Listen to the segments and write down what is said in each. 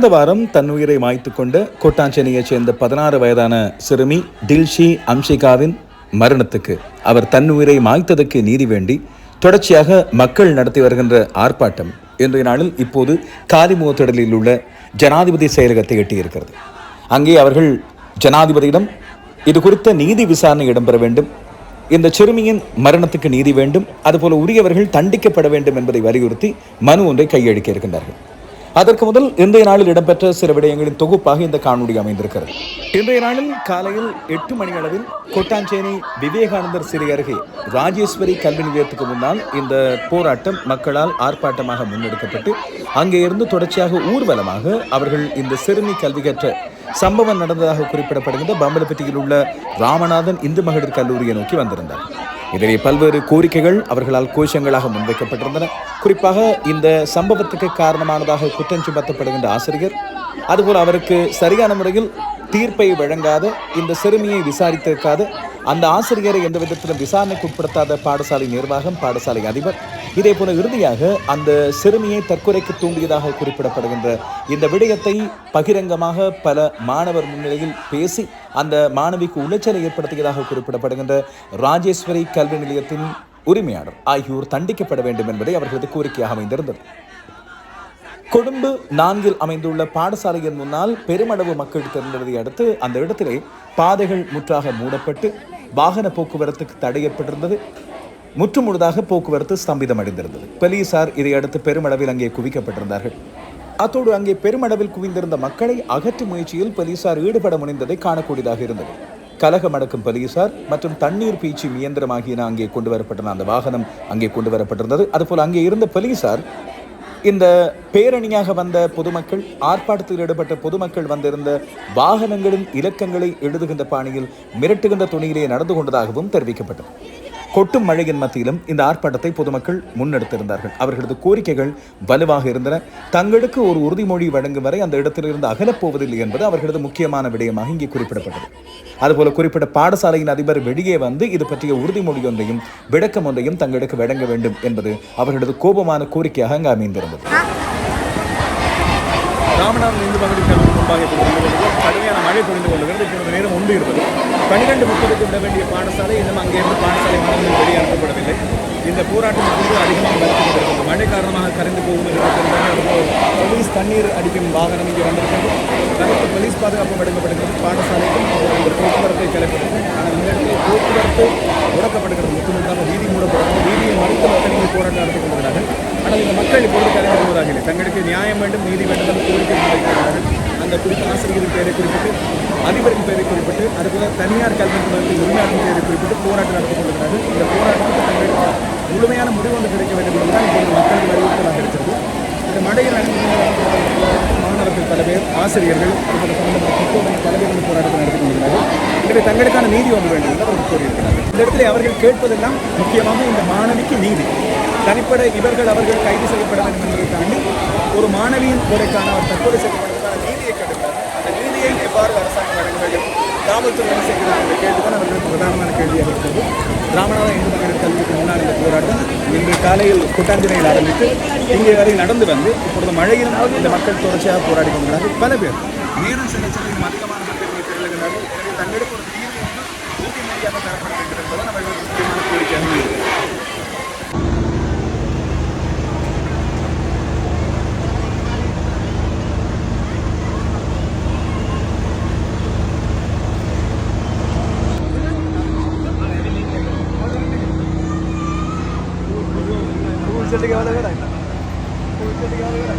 கடந்த வாரம் தன் உயிரை மாய்த்து கொண்ட கோட்டாஞ்சேனையைச் சேர்ந்த பதினாறு வயதான சிறுமி டில்ஷி அம்ஷிகாவின் மரணத்துக்கு அவர் தன் உயிரை மாய்த்ததற்கு நீதி வேண்டி தொடர்ச்சியாக மக்கள் நடத்தி வருகின்ற ஆர்ப்பாட்டம் இன்றைய நாளில் இப்போது காலிமுகத்திடலில் உள்ள ஜனாதிபதி செயலகத்தை எட்டியிருக்கிறது. அங்கே அவர்கள் ஜனாதிபதியிடம் இது குறித்த நீதி விசாரணை இடம்பெற வேண்டும். இந்த சிறுமியின் மரணத்துக்கு நீதி வேண்டும். அதுபோல உரியவர்கள் தண்டிக்கப்பட வேண்டும் என்பதை வலியுறுத்தி மனு ஒன்றை கையளிக்க இருக்கின்றார்கள். அதற்கு முதல் இன்றைய நாளில் இடம்பெற்ற சில விடயங்களின் தொகுப்பாக இந்த காணொலி அமைந்திருக்கிறது. இன்றைய நாளில் காலையில் எட்டு மணி அளவில் கொட்டாஞ்சேரி விவேகானந்தர் சிறை அருகே ராஜேஸ்வரி கல்வி நிலையத்துக்கு முன்னால் இந்த போராட்டம் மக்களால் ஆர்ப்பாட்டமாக முன்னெடுக்கப்பட்டு அங்கே இருந்து தொடர்ச்சியாக ஊர்வலமாக அவர்கள் இந்த சிறுமி கல்வி கற்ற சம்பவம் நடந்ததாக குறிப்பிடப்படுகின்ற பம்பலப்பட்டியில் உள்ள ராமநாதன் இந்து மகளிர் கல்லூரியை நோக்கி வந்திருந்தார். இதனை பல்வேறு கோரிக்கைகள் அவர்களால் கோஷங்களாக முன்வைக்கப்பட்டிருந்தன. குறிப்பாக இந்த சம்பவத்துக்கு காரணமானதாக குற்றம் சுமத்தப்படுகின்ற ஆசிரியர் அதுபோல் அவருக்கு சரியான முறையில் தீர்ப்பை வழங்காத இந்த சிறுமியை விசாரித்திருக்காத அந்த ஆசிரியரை எந்த விதத்திலும் விசாரணைக்கு உட்படுத்தாத பாடசாலை நிர்வாகம் பாடசாலை அதிபர் இதே போல இறுதியாக அந்த சிறுமியை தற்கொலைக்கு தூண்டியதாக குறிப்பிடப்படுகின்ற இந்த விடயத்தை பகிரங்கமாக பல மாணவர் முன்னிலையில் பேசி அந்த மாணவிக்கு உளைச்சலை ஏற்படுத்தியதாக குறிப்பிடப்படுகின்ற ராஜேஸ்வரி கல்வி நிலையத்தின் உரிமையாளர் ஆகியோர் தண்டிக்கப்பட வேண்டும் என்பதை அவர்களது கோரிக்கையாக அமைந்திருந்தது. கொழும்பு நான்கில் அமைந்துள்ள பாடசாலையின் முன்னால் பெருமளவு மக்கள் திரண்டதை அடுத்து அந்த இடத்திலே பாதைகள் முற்றாக மூடப்பட்டு வாகன போக்குவரத்துக்கு தடை ஏற்பட்டிருந்தது. முற்றுமுழுதாக போக்குவரத்து ஸ்தம்பிதம் அடைந்திருந்தது போலீசார் இதையடுத்து பெருமளவில் அங்கே குவிக்கப்பட்டிருந்தார்கள். அத்தோடு அங்கே பெருமளவில் குவிந்திருந்த மக்களை அகற்றும் முயற்சியில் போலீசார் ஈடுபட முனைந்ததை காணக்கூடியதாக இருந்தது. கலகம் அடக்கும் போலீசார் மற்றும் தண்ணீர் பீச்சி இயந்திரம் ஆகியன அங்கே கொண்டு வரப்பட்டன. அந்த வாகனம் அங்கே கொண்டு வரப்பட்டிருந்தது. அதுபோல் அங்கே இருந்த போலீசார் இந்த பேரணியாக வந்த பொதுமக்கள் ஆர்ப்பாட்டத்தில் ஈடுபட்ட பொதுமக்கள் வந்திருந்த வாகனங்களின் இலக்கங்களை எழுதுகின்ற பாணியில் மிரட்டுகின்ற துணியிலே நடந்து கொண்டதாகவும் தெரிவிக்கப்பட்டது. கொட்டும் மழையின் மத்தியிலும் இந்த ஆர்ப்பாட்டத்தை பொதுமக்கள் முன்னெடுத்திருந்தார்கள். அவர்களது கோரிக்கைகள் வலுவாக இருந்தன. தங்களுக்கு ஒரு உறுதிமொழி வழங்கும் வரை அந்த இடத்திலிருந்து அகலப்போவதில்லை என்பது அவர்களது முக்கியமான விடயமாக இங்கே குறிப்பிடப்பட்டது. அதுபோல குறிப்பிட்ட பாடசாலையின் அதிபர் வெளியே வந்து இது பற்றிய உறுதிமொழி ஒன்றையும் விளக்கம் ஒன்றையும் தங்களுக்கு வழங்க வேண்டும் என்பது அவர்களது கோபமான கோரிக்கையாக அங்கு அமைந்திருந்தது. ராமநாதன் இந்து மகளிர் கல்லூரி முன்பாக இப்போது வந்து கொண்டிருக்கிறது. கடுமையான மழை பொழிந்து கொள்கிறது இப்பொழுது நேரம் உண்டு இருப்பது பன்னிரெண்டு முப்பதுக்கு விட வேண்டிய பாடசாலை இன்னும் அங்கிருந்து பாடசாலை மாணவர்கள் வெளியே அனுப்பப்படவில்லை இந்த போராட்டம் இப்போது அதிகமாக வளர்த்து மழை காரணமாக கரைந்து போகும் போலீஸ் தண்ணீர் அடிக்கும் வாகனம் இங்கே வந்திருக்கிறது. தனக்கு போலீஸ் பாதுகாப்பு வழங்கப்படுகிறது. பாடசாலைக்கும் போக்குவரத்தை கிளப்பிடுகிறது ஆனால் இந்த இடத்துல போக்குவரத்து முடக்கப்படுகிறது. முற்றுமுழுதாக வீதி மூடப்படுகிறது வீதியை மறுத்து மக்கள் இங்கே போராட்டம் நடத்தி கொண்டிருக்கிறார்கள். ஆனால் இந்த மக்கள் இப்பொழுது கலந்து போவதாக இல்லை தங்களுக்கு நியாயம் வேண்டும் நீதி வேண்டும் என்று கோரிக்கை முன்வைக்கிறார்கள் அந்த குறிப்பு ஆசிரியரின் பெயரை குறிப்பிட்டு அதிபரின் பெயரை குறிப்பிட்டு அதுபோல தனியார் கல்வி நிறுவனத்தின் உரிமையாளரின் பெயரை குறிப்பிட்டு போராட்டம் நடத்தி கொண்டிருக்கிறார்கள். இந்த போராட்டத்துக்கு முழுமையான முடிவு ஒன்று கிடைக்க வேண்டும் என்பதுதான் இப்போது மக்களுக்கு அறிவுறுத்தலாக இருக்கிறது. இந்த மடையில் மாணவர்கள் பல பேர் ஆசிரியர்கள் அதுபோல சம்பந்தப்பட்ட பெற்றோர்கள் பல பேர் போராட்டத்தை நடத்தி கொண்டிருக்கிறார்கள். எனவே தங்களுக்கான நீதி ஒன்று வேண்டும் என்று அவர்கள் கூறியிருக்கிறார்கள். இந்த இடத்துல அவர்கள் கேட்பதெல்லாம் முக்கியமாக இந்த மாணவிக்கு நீதி. தனிப்பட இவர்கள் அவர்கள் கைது செய்யப்பட வேண்டும் என்பதை தாண்டி ஒரு மாணவியின் கொலைக்கான அவர் தற்கொலை செய்யப்பட நீதியை கேட்கிறார்கள் அந்த நீதியை எவ்வாறு அரசாங்கம் வழங்க வேண்டும் காவல்துறை என்ன செய்கிறது என்ற கேள்வி தான் அவர்களுக்கு பிரதானமான கேள்வியாக இருக்கிறது ராமநாதன் இந்து மகளிர் கல்விக்கு முன்னால் இந்த போராட்டம் இன்று காலையில் குட்டாஞ்சிரையில் ஆரம்பித்து இங்கே வரை நடந்து வந்து இப்பொழுது மழையிலும் இந்த மக்கள் தொடர்ச்சியாக போராடி கொண்டிருக்கிறார்கள். பல பேர். நீரும் செல்ல செல்ல அதிகமான കുഴിച്ചിട്ട് കേവലം കൂടെ കുഴിച്ചിട്ട് കേവലം കൂടെ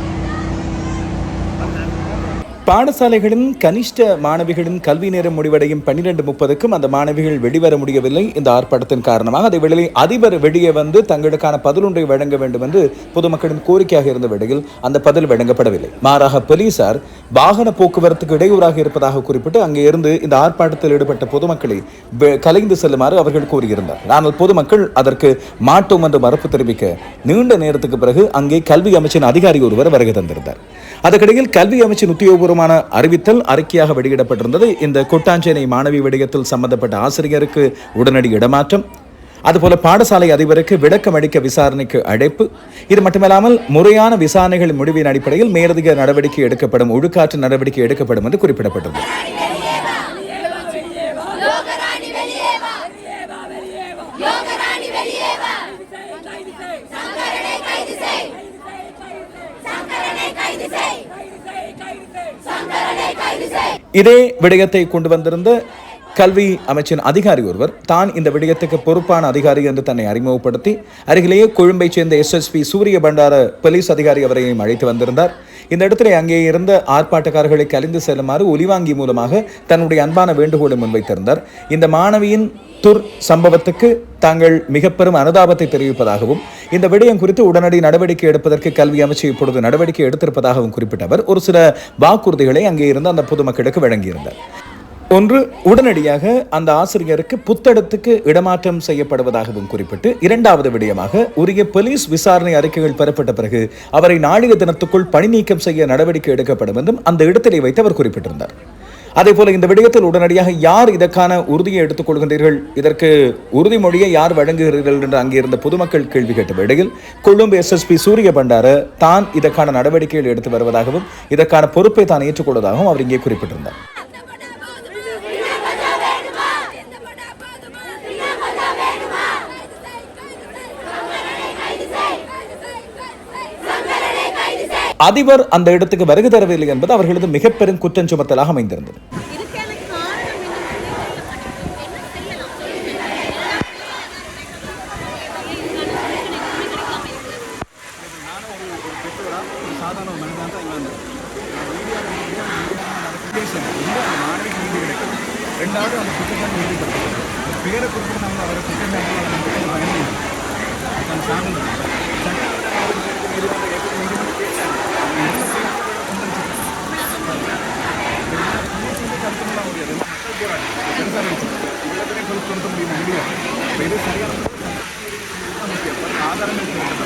பாடசாலைகளின் கனிஷ்ட மாணவிகளின் கல்வி நேரம் முடிவடையும் பன்னிரண்டு முப்பதுக்கும் அந்த மாணவிகள் வெளிவர முடியவில்லை. இந்த ஆர்ப்பாட்டத்தின் காரணமாக அதை வெளியே அதிபர் வெளியே வந்து தங்களுக்கான பதிலொன்றை வழங்க வேண்டும் என்று பொதுமக்களின் கோரிக்கையாக இருந்த வேளையில் அந்த பதில் வழங்கப்படவில்லை. மாறாக போலீசார் வாகன போக்குவரத்துக்கு இடையூறாக இருப்பதாக குறிப்பிட்டு அங்கே இருந்து இந்த ஆர்ப்பாட்டத்தில் ஈடுபட்ட பொதுமக்களை வெ- கலைந்து செல்லுமாறு அவர்கள் கூறியிருந்தார். ஆனால் பொதுமக்கள் அதற்கு மாட்டோம் என்று மறுப்பு தெரிவிக்க நீண்ட நேரத்துக்கு பிறகு அங்கே கல்வி அமைச்சின் அதிகாரி ஒருவர் வருகை தந்திருந்தார். அதற்கிடையில் கல்வி அமைச்சின் உத்தியோகபூர்வமான அறிவித்தல் அறிக்கையாக வெளியிடப்பட்டிருந்தது. இந்த கொட்டாஞ்சேனை மாணவி விடயத்தில் சம்பந்தப்பட்ட ஆசிரியருக்கு உடனடி இடமாற்றம் அதுபோல பாடசாலை அதிபருக்கு விளக்கம் அளிக்க விசாரணைக்கு அழைப்பு. இது மட்டுமல்லாமல் முறையான விசாரணைகள் முடிவின் அடிப்படையில் மேலதிக நடவடிக்கை எடுக்கப்படும் ஒழுக்காற்று நடவடிக்கை எடுக்கப்படும் என்று குறிப்பிடப்பட்டது கைது செய் சங்கரனை கைது செய் சங்கரனை கைது செய் இதே விடயத்தை கொண்டு வந்திருந்த கல்வி அமைச்சின் அதிகாரி ஒருவர் தான் இந்த விடயத்துக்கு பொறுப்பான அதிகாரி என்று தன்னை அறிமுகப்படுத்தி அருகிலேயே கொழும்பைச் சேர்ந்த எஸ்எஸ்பி சூரிய பண்டார போலீஸ் அதிகாரி அவரையும் அழைத்து வந்திருந்தார். இந்த இடத்திலே அங்கே இருந்த ஆர்ப்பாட்டக்காரர்களை கலிந்து செல்லுமாறு ஒலிவாங்கி மூலமாக தன்னுடைய அன்பான வேண்டுகோளை முன்வைத்திருந்தார். இந்த மாணவியின் துர் சம்பவத்துக்கு தாங்கள் மிக பெரும் அனுதாபத்தை தெரிவிப்பதாகவும் இந்த விடயம் குறித்து உடனடி நடவடிக்கை எடுப்பதற்கு கல்வி அமைச்சு இப்பொழுது நடவடிக்கை எடுத்திருப்பதாகவும் குறிப்பிட்ட அவர் ஒரு சில வாக்குறுதிகளை அங்கே இருந்து அந்த பொதுமக்களுக்கு வழங்கியிருந்தார். ஒன்று உடனடியாக அந்த ஆசிரியருக்கு புத்தடத்துக்கு இடமாற்றம் செய்யப்படுவதாகவும் குறிப்பிட்டு இரண்டாவது விடயமாக உரிய போலீஸ் விசாரணை அறிக்கைகள் பெறப்பட்ட பிறகு அவரை நாளைய தினத்துக்குள் பணி நீக்கம் செய்ய நடவடிக்கை எடுக்கப்படும் என்றும் அந்த இடத்திலே வைத்து அவர் குறிப்பிட்டிருந்தார். அதே போல இந்த விடயத்தில் உடனடியாக யார் இதற்கான உறுதியை எடுத்துக் கொள்கின்றீர்கள்? இதற்கு உறுதிமொழியை யார் வழங்குகிறீர்கள் என்று அங்கே இருந்த பொதுமக்கள் கேள்வி கேட்ட வேளையில் கொழும்பு எஸ்எஸ்பி சூரிய பண்டார தான் இதற்கான நடவடிக்கைகள் எடுத்து வருவதாகவும் இதற்கான பொறுப்பை தான் ஏற்றுக்கொள்வதாகவும் அவர் இங்கே குறிப்பிட்டிருந்தார். அதிபர் அந்த இடத்துக்கு வருகை தரவில்லை என்பது அவர்களது மிக பெரும் குற்றம் சுமத்தலாக அமைந்திருந்தது இதுக்கான காரணம் என்ன என்ன செய்யலாம் நானும் ஒரு ஒரு பெற்றோரா ஒரு சாதாரண ஒரு மனிதனாக தான் இங்கே வந்தேன் மீடியாவில் இந்த மாணவிக்கு நீதி கிடைக்கும் ரெண்டாவது அந்த குற்றச்சாட்டு நீதிப்படுத்தணும் பேரை குறிப்பிட்டு நம்ம அவரை குற்றச்சாட்டு அதை நம்ம பயணிக்கணும் அதுக்கான சான்று கொடுக்க முடியுமா முடியாது இப்போ இது சரியான ஆதாரங்கள் இதுதான்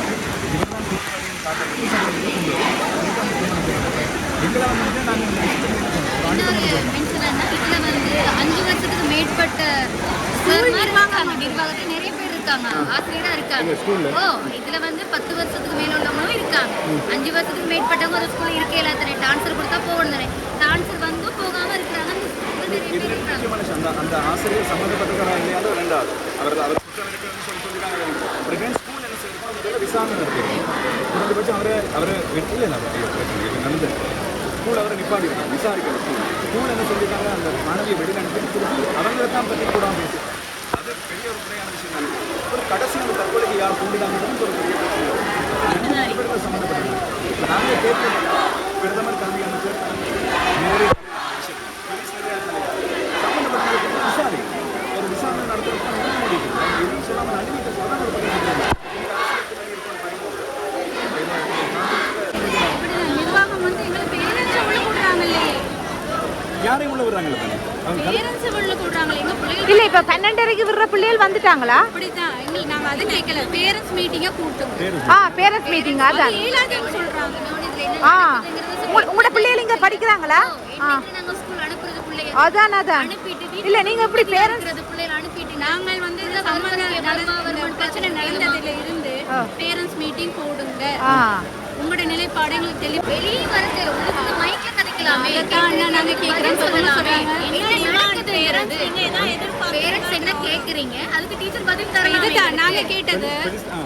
குற்றவாளியின் காட்டுறது எங்களை வந்து நாங்கள் இன்னொரு மென்ஷன் என்ன இதுல வந்து அஞ்சு வருஷத்துக்கு மேற்பட்ட சார்மார் இருக்காங்க நிர்வாகத்தில் நிறைய பேர் இருக்காங்க ஆசிரியரா இருக்காங்க ஓ இதுல வந்து பத்து வருஷத்துக்கு மேல உள்ளவங்களும் இருக்காங்க அஞ்சு வருஷத்துக்கு மேற்பட்டவங்க ஒரு ஸ்கூல்ல இருக்கையில தானே டான்சர் கொடுத்தா போகணும் தானே? டான்சர் வந்து போகாம இருக்கிறாங்க அந்த அந்த ஆசிரியர் சம்மந்தப்பட்டிருக்காரா இல்லையாவது ரெண்டாவது. அவர் அவர் விசாரணை நடத்தி குறைந்தபட்சம் அவரை அவரை இல்லை நடந்து. ஸ்கூல் அவரை விசாரிக்கணும். ஸ்கூல் ஸ்கூல் என்ன சொல்லியிருக்காங்க? அந்த மாணவியை வெளியில் அனுப்பி அவங்களை தான் பற்றி கூடாமல் பேசி அது பெரிய ஒரு முறையான விஷயம். ஒரு கடைசி தற்கொலைக்கு யார் கூண்டிடாங்கிறது ஒரு பெரிய பிரச்சனை சம்மந்தப்பட்டது. நாங்கள் கேட்க பிரதமர் கல்வி அமைச்சர் நேரு போலீஸ் நிலையத்தில் சம்பந்தப்பட்ட விசாரி ஒரு விசாரணை நடத்துறதுக்கு எதுவும் சொல்லாமல் அனுமதி சொல்லாமல் ஒரு பக்கம் நிர்வாகம் வந்து எங்களை பேரண்ட்ஸ் உள்ள கூடுறாங்களே யாரையும் உள்ள விடுறாங்கல்ல தானே அவங்க பேரண்ட்ஸ் உள்ள கூடுறாங்களே எங்க பிள்ளைகள் இல்ல இப்ப பன்னெண்டரைக்கு விடுற வந்துட்டாங்களா அப்படிதான் எங்களுக்கு நாங்க அதை கேட்கல. பேரண்ட்ஸ் மீட்டிங்கா பேர் ஆ பேரண்ட்ஸ் மீட்டிங் அதான். ஏழாவது சொல்றாங்க. இதுல ஆ. உங்களோட பிள்ளைகள் இங்க படிக்கிறாங்களா? ஆ நாங்க ஸ்கூல் அனுப்புறது பிள்ளைய அதான் அதான். அனுப்பிட்டு இல்ல நீங்க எப்படி பேரண்ட்ஸ் பிள்ளைகளை அனுப்பிட்டு நாங்கள் வந்து சம்பந்தம் இந்த பிரச்சனை நடந்ததுல இருந்து பேரண்ட்ஸ் மீட்டிங் போடுங்க. ஆ. உங்களோட நிலைப்பாடு எங்களுக்கு தெளிவு வெளியே வரது உங்களுக்கு மைக்ல கதைக்கலாமே. அண்ணா நாங்க எதிர்பார்க்கறீங்க? பேரண்ட்ஸ் என்ன கேக்குறீங்க? அதுக்கு டீச்சர் பதில் தரலாம். இதுதான் நாங்க கேட்டது.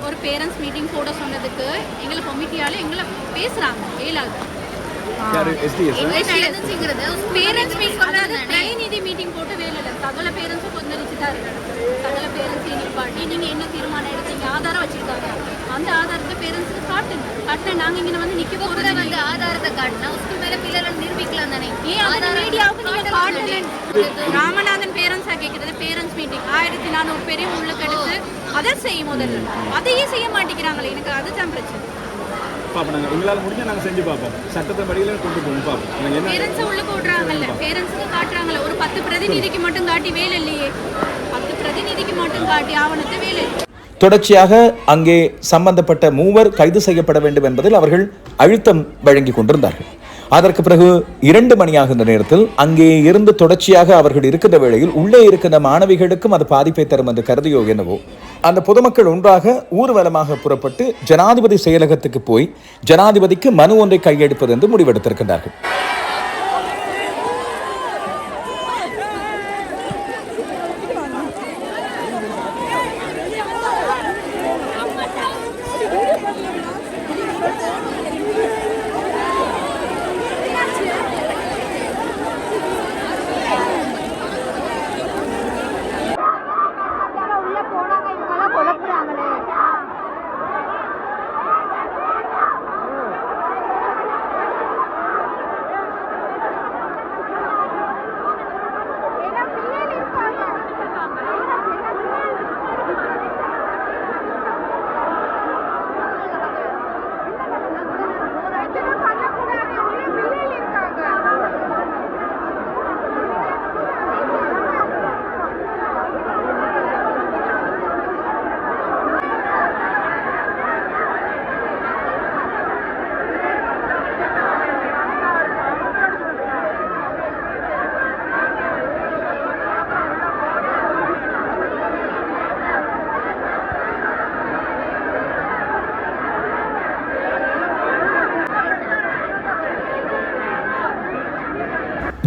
ஒரு பேரண்ட்ஸ் மீட்டிங் போட சொன்னதுக்கு எங்களை கமிட்டியால எங்களை பேசுறாங்க ஏழாவது யார்? எஸ்டிஎஸ் என்ன நடந்துச்சுங்கிறது பேரண்ட்ஸ் மீட் தானே பிரதிநிதி மீட்டிங் போட்டு வேலை இல்லை. சகல பேரண்ட்ஸும் கொந்தளிச்சு தான் இருக்காங்க. சகல பேரண்ட்ஸ் நிப்பாட்டி நீங்க என்ன தீர்மானம் எடுத்தீங்க? ஆதாரம் வச்சிருக்காங்க. அந்த ஆதாரத்தை பேரண்ட்ஸுக்கு காட்டுங்க. காட்டின நாங்க இங்க வந்து நிக்க போறது வந்து ஆதாரத்தை காட்டினா ஸ்கூல் மேல பிள்ளைகளை நிரூபிக்கலாம் தானே? மீடியாவுக்கு நீங்க காட்டல ராமநாதன் பேரண்ட்ஸா கேக்குறது? பேரண்ட்ஸ் மீட்டிங் ஆயிரத்தி நானூறு பேரையும் உள்ள கெடுத்து அதை செய்யும் முதல்ல. அதையே செய்ய மாட்டேங்கிறாங்களே. எனக்கு அதுதான் பிரச்சனை. பார்ப்போம் நாங்கள் எங்களால் முடிஞ்ச நாங்கள் செஞ்சு பார்ப்போம் சட்டத்தை படியில் கொண்டு போவோம் பார்ப்போம் நாங்கள் என்ன பேரண்ட்ஸை உள்ள போடுறாங்கல்ல பேரண்ட்ஸுக்கு காட்டுறாங்கல்ல. ஒரு பத்து பிரதிநிதிக்கு மட்டும் காட்டி வேலை இல்லையே. பத்து பிரதிநிதிக்கு மட்டும் காட்டி ஆவணத்தை வேலை. தொடர்ச்சியாக அங்கே சம்பந்தப்பட்ட மூவர் கைது செய்யப்பட வேண்டும் என்பதில் அவர்கள் அழுத்தம் வழங்கி கொண்டிருந்தார்கள். அதற்கு பிறகு இரண்டு மணியாகின்ற நேரத்தில் அங்கே இருந்து தொடர்ச்சியாக அவர்கள் இருக்கின்ற வேளையில் உள்ளே இருக்கின்ற மாணவிகளுக்கும் அது பாதிப்பை தரும் என்று கருதியோ என்னவோ. அந்த பொதுமக்கள் ஒன்றாக ஊர்வலமாக புறப்பட்டு ஜனாதிபதி செயலகத்துக்கு போய் ஜனாதிபதிக்கு மனு ஒன்றை கையெடுப்பது என்று முடிவெடுத்திருக்கின்றார்கள்.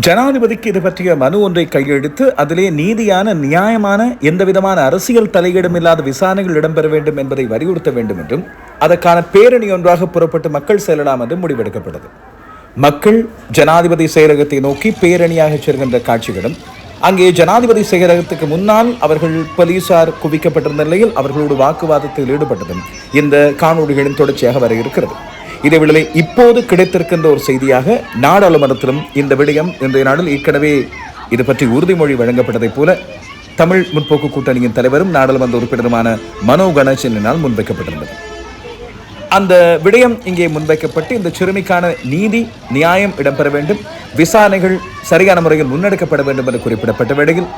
ஜனாதிபதிக்கு இது பற்றிய மனு ஒன்றை கையெழுத்து அதிலே நீதியான நியாயமான எந்த விதமான அரசியல் தலையீடும் இல்லாத விசாரணைகள் இடம்பெற வேண்டும் என்பதை வலியுறுத்த வேண்டும் என்றும் அதற்கான பேரணி ஒன்றாக புறப்பட்டு மக்கள் செல்லலாம் என்றும் முடிவெடுக்கப்பட்டது. மக்கள் ஜனாதிபதி செயலகத்தை நோக்கி பேரணியாக செல்கின்ற காட்சிகளும் அங்கே ஜனாதிபதி செயலகத்துக்கு முன்னால் அவர்கள் போலீசார் குவிக்கப்பட்டிருந்த நிலையில் அவர்களோடு வாக்குவாதத்தில் ஈடுபட்டதும் இந்த காணொளிகளின் தொடர்ச்சியாக வர இருக்கிறது. இதேவேளை இப்போது கிடைத்திருக்கின்ற ஒரு செய்தியாக நாடாளுமன்றத்திலும் இந்த விடயம் இன்றைய நாளில் ஏற்கனவே இது பற்றி உறுதிமொழி வழங்கப்பட்டதைப் போல தமிழ் முற்போக்கு கூட்டணியின் தலைவரும் நாடாளுமன்ற உறுப்பினருமான மனோ கணேசனினால் முன்வைக்கப்பட்டிருந்தது. அந்த விடயம் இங்கே முன்வைக்கப்பட்டு இந்த சிறுமிக்கான நீதி நியாயம் இடம்பெற வேண்டும். விசாரணைகள் சரியான முறையில் முன்னெடுக்கப்பட வேண்டும் என்று குறிப்பிடப்பட்ட வேளையில்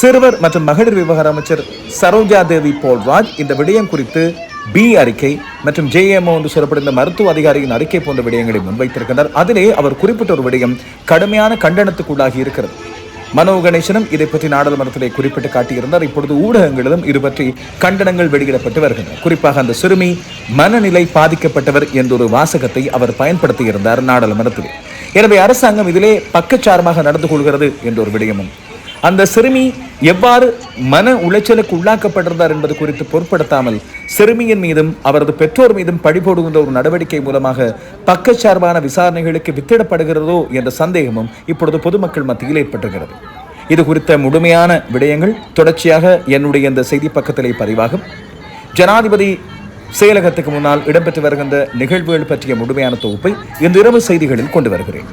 சிறுவர் மற்றும் மகளிர் விவகார அமைச்சர் சரோஜா தேவி போல்ராஜ் இந்த விடயம் குறித்து பி அறிக்கை மற்றும் ஜேஎம்ஓ என்று சொல்லப்படுகிற மருத்துவ அதிகாரியின் அறிக்கை போன்ற விடயங்களை முன்வைத்திருக்கிறார் அதிலே அவர் குறிப்பிட்ட ஒரு விடயம் கடுமையான கண்டனத்துக்குள்ளாகி இருக்கிறது. மனோ கணேசனும் இதை பற்றி நாடாளுமன்றத்திலே குறிப்பிட்டு காட்டியிருந்தார். இப்பொழுது ஊடகங்களிலும் இது பற்றி கண்டனங்கள் வெளியிடப்பட்டு வருகின்றன. குறிப்பாக அந்த சிறுமி மனநிலை பாதிக்கப்பட்டவர் என்றொரு வாசகத்தை அவர் பயன்படுத்தியிருந்தார் நாடாளுமன்றத்தில். எனவே அரசாங்கம் இதிலே பக்கச்சாரமாக நடந்து கொள்கிறது என்ற ஒரு விடயமும் அந்த சிறுமி எவ்வாறு மன உளைச்சலுக்கு உள்ளாக்கப்பட்டிருந்தார் என்பது குறித்து பொருட்படுத்தாமல் சிறுமியின் மீதும் அவரது பெற்றோர் மீதும் பழிபோடுகின்ற ஒரு நடவடிக்கை மூலமாக பக்கச்சார்பான விசாரணைகளுக்கு வித்திடப்படுகிறதோ என்ற சந்தேகமும் இப்பொழுது பொதுமக்கள் மத்தியில் ஏற்பட்டுகிறது இது குறித்த முழுமையான விடயங்கள் தொடர்ச்சியாக என்னுடைய இந்த செய்தி பக்கத்திலே பதிவாகும். ஜனாதிபதி செயலகத்துக்கு முன்னால் இடம்பெற்று வருகின்ற நிகழ்வுகள் பற்றிய முழுமையான தொகுப்பை இந்த இரவு செய்திகளில் கொண்டு வருகிறேன்.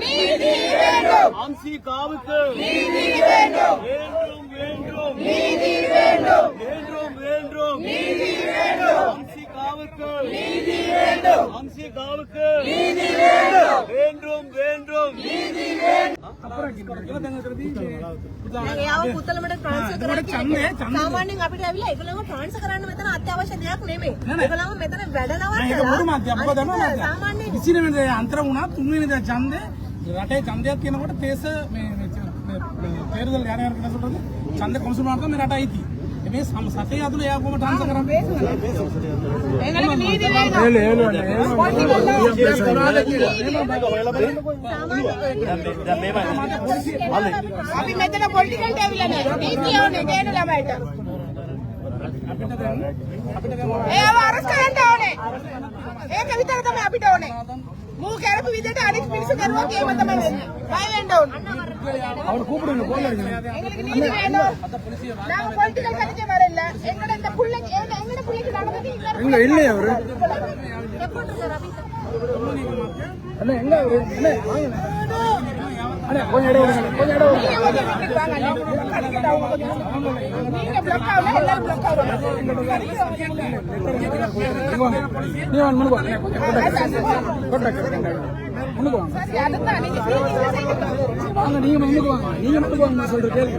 நீதி வேண்டும். அம்சிகாவுக்கு நீதி வேண்டும். வேண்டும். வேண்டும் நீதி வேண்டும். வேண்டும். வேண்டும். நீதி வேண்டும். அம்சிகாவுக்கு நீதி வேண்டும். அம்சிகாவுக்கு நீதி வேண்டும். வேண்டும் வேண்டும். நீதி సామాన్యంగా అప్పుడు అవి ఇవ్వలేమో ట్రాన్స్ కరాన్ని మెత్తన అత్యావశ్య నేమే ఇవ్వలేమో మెత్తన వెడలవా అంతరం தேர்தல் சொல்றது? சந்தை கொம்சு மார்க்கம் මේ සතේ ඇතුළේ එයා කොහොම ට්‍රාන්ස්ෆර් කරන්නේ? එංගලක නීති වේග. එළේ එළේ එළේ. පොලිටිකල් ලාස් කරාද කියලා. මේක හොයලා බලන්න. දැන් මේ මම අපි මෙතන පොලිටිකල් ටේබල් නැහැ. නීති ඕනේ දෙන ළමයිට. ඒව අරස් කරන්න ඕනේ. ඒක විතර තමයි අපිට ඕනේ. මූ කරපු විදිහට අනිත් මිනිස්සු කරුවා කියම තමයි වෙන්නේ. බය වෙන්න ඕනේ. அவர் கூப்பிடுங்க பிள்ளைக்கு எங்க இல்ல அவரு? அண்ணா எங்க என்ன முன்னுக்கு வாங்க. நீங்க நீங்க முன்னுக்கு சொல்ற கேள்வி.